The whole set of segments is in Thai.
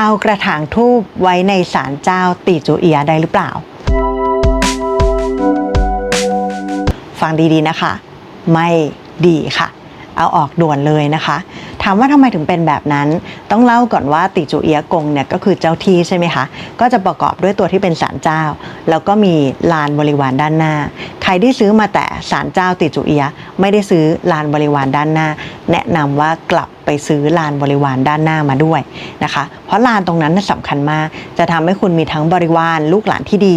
เอากระถางทูบไว้ในศาลเจ้าตีจูเอียได้หรือเปล่า ฟังดีๆนะคะ ไม่ดีค่ะ เอาออกด่วนเลยนะคะ ถามว่าทำไมถึงเป็นแบบนั้น ต้องเล่าก่อนว่าติจูเอียกงเนี่ยก็คือเจ้าที่ใช่ไหมคะ ก็จะประกอบด้วยตัวที่เป็นศาลเจ้า แล้วก็มีลานบริวารด้านหน้า ใครที่ซื้อมาแต่ศาลเจ้าติจูเอีย ไม่ได้ซื้อลานบริวารด้านหน้า แนะนำว่ากลับไปซื้อลานบริวารด้านหน้ามาด้วยนะคะ เพราะลานตรงนั้นสำคัญมาก จะทำให้คุณมีทั้งบริวารลูกหลานที่ดี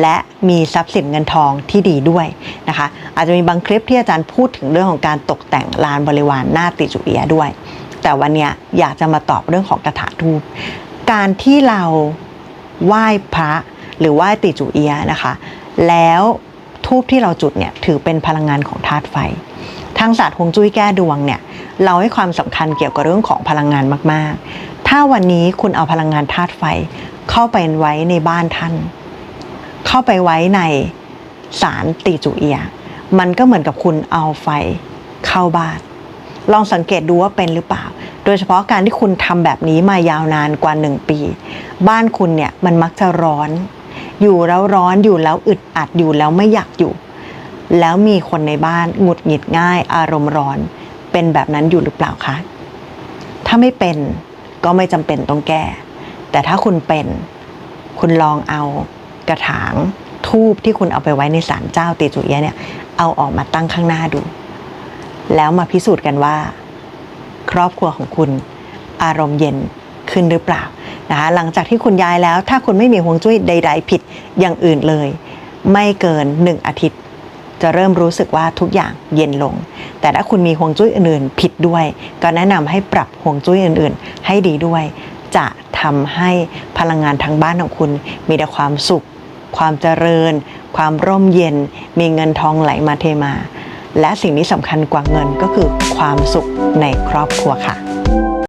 และมีทรัพย์สินเงินทองที่ดีด้วยนะคะ อาจจะมีบางคลิปที่อาจารย์พูดถึงเรื่องของการตกแต่งลานบริวารหน้าติจุเอียด้วย แต่วันนี้อยากจะมาตอบเรื่องของกระถาทูปการที่เราไหว้พระหรือไหว้ติจุเอียนะคะ แล้วทูบที่เราจุดเนี่ยถือเป็นพลังงานของธาตุไฟ ทางศาสตร์ฮวงจุ้ยแก้ดวงเนี่ยเราให้ความสำคัญเกี่ยวกับเรื่องของพลังงานมาก ๆ ถ้าวันนี้คุณเอาพลังงานธาตุไฟเข้าไปไว้ในบ้านท่าน เข้าไปไว้ในสารตีจุเอีย มันก็เหมือนกับคุณเอาไฟเข้าบ้าน ลองสังเกตดูว่าเป็นหรือเปล่า โดยเฉพาะการที่คุณทำแบบนี้มายาวนานกว่าหนึ่งปี บ้านคุณเนี่ยมันมักจะร้อน อยู่แล้วร้อนอยู่แล้วอึดอัดอยู่แล้วไม่อยากอยู่ แล้วมีคนในบ้านหงุดหงิดง่ายอารมณ์ร้อน เป็นแบบนั้นอยู่หรือเปล่าคะ ถ้าไม่เป็นก็ไม่จำเป็นต้องแก้ แต่ถ้าคุณเป็น คุณลองเอากระถางทูบที่คุณเอาไปไว้ในศาลเจ้าตีจุเอียะเนี่ย เอาออกมาตั้งข้างหน้าดู แล้วมาพิสูจน์กันว่า ครอบครัวของคุณอารมณ์เย็นขึ้นหรือเปล่านะคะหลังจากที่คุณย้ายแล้ว ถ้าคุณไม่มีฮวงจุ้ยใด ๆ ผิดอย่างอื่นเลย ไม่เกินหนึ่งอาทิตย์ จะเริ่มรู้สึกว่าทุกอย่างเย็นลง แต่ถ้าคุณมีฮวงจุ้ยอื่นๆ ผิดด้วย ก็แนะนำให้ปรับฮวงจุ้ยอื่นๆ ให้ดีด้วย จะทำให้พลังงานทางบ้านของคุณ มีแต่ความสุข ความเจริญ ความร่มเย็น มีเงินทองไหลมาเทมา และสิ่งที่สำคัญกว่าเงินก็คือความสุขในครอบครัวค่ะ